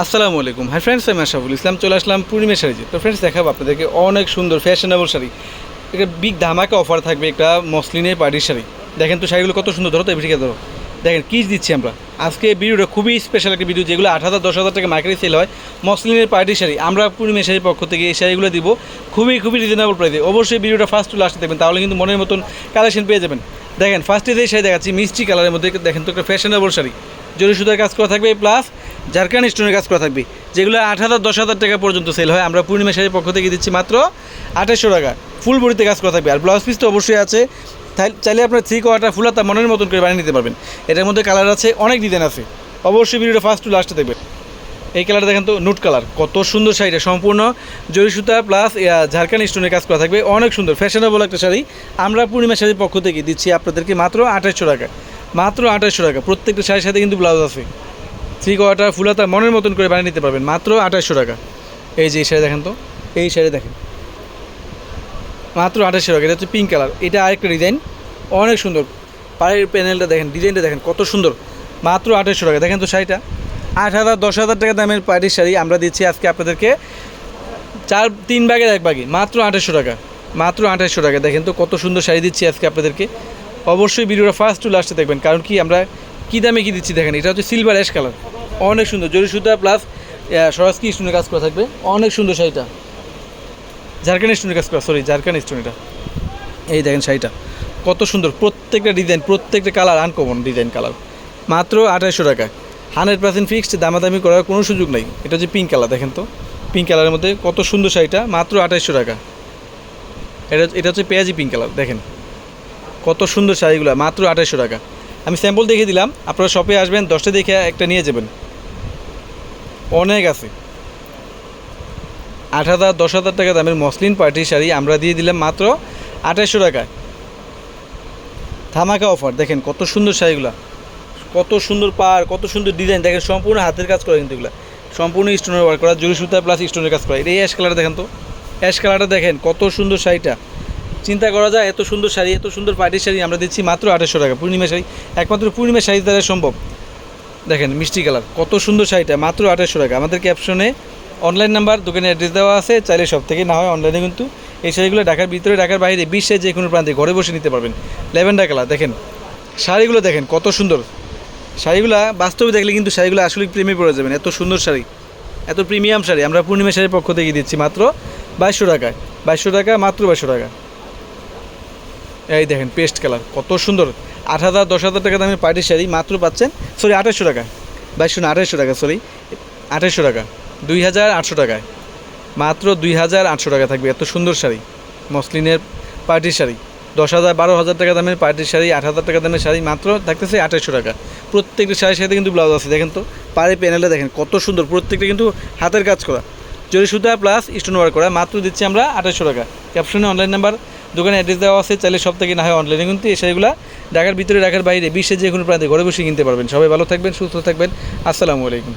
আসসালামু আলাইকুম। Hi friends আমি আশাফুল ইসলাম, চলে আসলাম পূর্ণিমা শাড়িতে তো ফ্রেন্ডস দেখাবো আপনাদেরকে অনেক সুন্দর ফ্যাশনেবল শাড়ি। একটা বিগ ধামাকা অফার থাকবে একটা মসলিনের পার্টির শাড়ি। দেখেন তো শাড়িগুলো কত সুন্দর, ধরো তো এদিকে ধরো। দেখেন কিস দিচ্ছি আমরা। আজকে ভিডিওটা খুবই স্পেশাল একটা ভিডিও যেগুলো আট হাজার, দশ হাজার টাকা মার্কেটে সেল হয়। মসলিনের পার্টি শাড়ি। আমরা পূর্ণিমা শাড়ির পক্ষ থেকে এই শাড়িগুলো দিব। খুবই খুবই রিজনেবল প্রাইসে অবশ্যই ভিডিওটা ফার্স্ট টু লাস্টে দেখবেন, তাহলে কিন্তু মনের মতন কালেকশন পেয়ে যাবেন। দেখেন ফার্স্টে যে শাড়ি দেখাচ্ছি, মিষ্টি কালারের মধ্যে, দেখেন তো একটা ফ্যাশনেবল শাড়ি। জরি সুতার কাজ করা থাকবে প্লাস জারকান স্টোনের কাজ করা থাকবে, যেগুলো আট হাজার, দশ হাজার টাকা পর্যন্ত সেল হয়। আমরা পূর্ণিমা শাড়ির পক্ষ থেকে দিচ্ছি মাত্র আঠাশশো টাকা। ফুল বডিতে কাজ করা থাকবে। আর ব্লাউজ পিস তো অবশ্যই আছে। চাইলে আপনার থ্রি কোয়ার্টার ফুল হাতা মনের মতন করে বানিয়ে নিতে পারবেন। এটার মধ্যে কালার আছে, অনেক ডিজাইন আছে। অবশ্যই ভিডিওটা ফার্স্ট টু লাস্টে দেখবেন। এই কালারটা দেখেন তো নুট কালার কত সুন্দর শাড়িটা সম্পূর্ণ জরি সুতা প্লাস ঝাড়খান স্টোনের কাজ করা থাকবে। অনেক সুন্দর ফ্যাশনেবল একটা শাড়ি। আমরা পূর্ণিমা শাড়ির পক্ষ থেকে দিচ্ছি আপনাদেরকে মাত্র আঠাশশো টাকা। মাত্র আঠাশশো টাকা। প্রত্যেকটা শাড়ির সাথে কিন্তু ব্লাউজ আছে। থ্রি কোয়ার্টার ফুলাতা মনের মতন করে বানিয়ে নিতে পারবেন, মাত্র আঠাশশো টাকা। এই যে এই শাড়ি দেখেন তো, এই শাড়ি দেখেন। মাত্র আঠাশশো টাকা, এটা হচ্ছে পিঙ্ক কালার এটা আরেকটা ডিজাইন অনেক সুন্দর। পায়ের প্যানেলটা দেখেন ডিজাইনটা দেখেন, কত সুন্দর। মাত্র আঠাশশো টাকা, দেখেন তো শাড়িটা। আট হাজার, দশ হাজার টাকা দামের পাড়ির শাড়ি আমরা দিচ্ছি আজকে আপনাদেরকে। চার, তিন ভাগের এক ভাগে মাত্র আঠাশশো টাকা, মাত্র আঠাশশো টাকা। দেখেন তো কত সুন্দর শাড়ি দিচ্ছি আজকে আপনাদেরকে। অবশ্যই ভিডিওটা ফার্স্ট টু লাস্টে দেখবেন, কারণ কি আমরা কী দামে কী দিচ্ছি দেখেন, এটা হচ্ছে সিলভার অ্যাশ কালার অনেক সুন্দর, জরি সুতা প্লাস সরাসকি স্টোনের কাজ করা থাকবে। অনেক সুন্দর শাড়িটা। ঝাড়খান স্টোনের কাজ করা সরি ঝাড়খান স্টোন এটা। এই দেখেন শাড়িটা। কত সুন্দর, প্রত্যেকটা ডিজাইন প্রত্যেকটা কালার আনকমন ডিজাইন কালার মাত্র আঠাশশো টাকা। হান্ড্রেড পার্সেন্ট ফিক্সড দামাদামি করার কোনো সুযোগ নেই। এটা হচ্ছে পিঙ্ক কালার দেখেন তো। পিঙ্ক কালারের মধ্যে কত সুন্দর শাড়িটা, মাত্র আঠাশশো টাকা। এটা এটা হচ্ছে পেঁয়াজি পিঙ্ক কালার দেখেন। কত সুন্দর শাড়িগুলো, মাত্র আঠাশশো টাকা। আমি স্যাম্পল দেখে দিলাম। আপনারা শপে আসবেন, দশটা দেখে একটা নিয়ে যাবেন। অনেক আছে। আট হাজার, দশ হাজার টাকা দামের মসলিন পার্টি শাড়ি আমরা দিয়ে দিলাম মাত্র আঠাশশো টাকায়। ধামাকা অফার দেখেন কত সুন্দর শাড়িগুলো। কত সুন্দর পার কত সুন্দর ডিজাইন দেখেন সম্পূর্ণ হাতের কাজ করে কিন্তু এগুলো। সম্পূর্ণ স্টোনের ওয়ার্ক করা, জুড়ি সুতা প্লাস স্টোনের কাজ করা। এটা এই অ্যাশ কালার দেখেন তো। অ্যাশ কালারটা দেখেন কত সুন্দর শাড়িটা। চিন্তা করা যায়, এত সুন্দর শাড়ি, এত সুন্দর পার্টির শাড়ি আমরা দিচ্ছি মাত্র আঠাশশো টাকা। পূর্ণিমা শাড়ি, একমাত্র পূর্ণিমা শাড়ি দ্বারা সম্ভব। দেখেন, মিষ্টি কালার, কত সুন্দর শাড়িটা, মাত্র আঠাশশো টাকা। আমাদের ক্যাপশনে অনলাইন নাম্বার দোকানে অ্যাড্রেস দেওয়া আছে, চাইলে সব থেকে, না হয় অনলাইনে কিন্তু এই শাড়িগুলো ঢাকার ভিতরে, ঢাকার বাইরে, বিশ্বের যে কোনো প্রান্তে ঘরে বসে নিতে পারবেন। ল্যাভেন্ডার কালার, দেখেন, শাড়িগুলো দেখেন, কত সুন্দর। শাড়িগুলো বাস্তবে দেখলে কিন্তু শাড়িগুলো আসলে প্রেমে পড়ে যাবেন, এত সুন্দর শাড়ি, এত প্রিমিয়াম শাড়ি। আমরা পূর্ণিমা শাড়ির পক্ষ থেকে দিচ্ছি মাত্র বাইশশো টাকায়। বাইশশো টাকা, মাত্র বাইশশো টাকা। এই দেখেন পেস্ট কালার কত সুন্দর। আট হাজার, দশ হাজার টাকা দামের পার্টির শাড়ি, মাত্র পাচ্ছেন সরি আঠাশশো টাকা। বাইশশো না আঠাশশো টাকা সরি আঠাশশো টাকা, দুই হাজার আটশো টাকায়। মাত্র দুই হাজার আটশো টাকা থাকবে, এত সুন্দর শাড়ি, মসলিনের পার্টির শাড়ি। দশ হাজার, বারো হাজার টাকা দামের পার্টির শাড়ি, আট হাজার টাকা দামের শাড়ি, মাত্র থাকতেছে আঠাশশো টাকা। প্রত্যেকটা শাড়ির সাথে কিন্তু ব্লাউজ আছে, দেখেন তো পাড়ে প্যানেলে দেখেন, কত সুন্দর, প্রত্যেকটা কিন্তু হাতের কাজ করা। জরি সুতা প্লাস স্টোন ওয়ার্ক করা, মাত্র দিচ্ছি আমরা আঠাশশো টাকা। ক্যাপশনে অনলাইন নাম্বার দোকানে অ্যাড্রেস দেওয়া আছে, চাইলে সব থেকে না হয় অনলাইনে কিন্তু এই শাড়িগুলো ঢাকার ভিতরে, ঢাকার বাইরে, বিশ্বের যে কোনো প্রান্তে ঘরে বসে কিনতে পারবেন। সবাই ভালো থাকবেন, সুস্থ থাকবেন। আসসালামু আলাইকুম।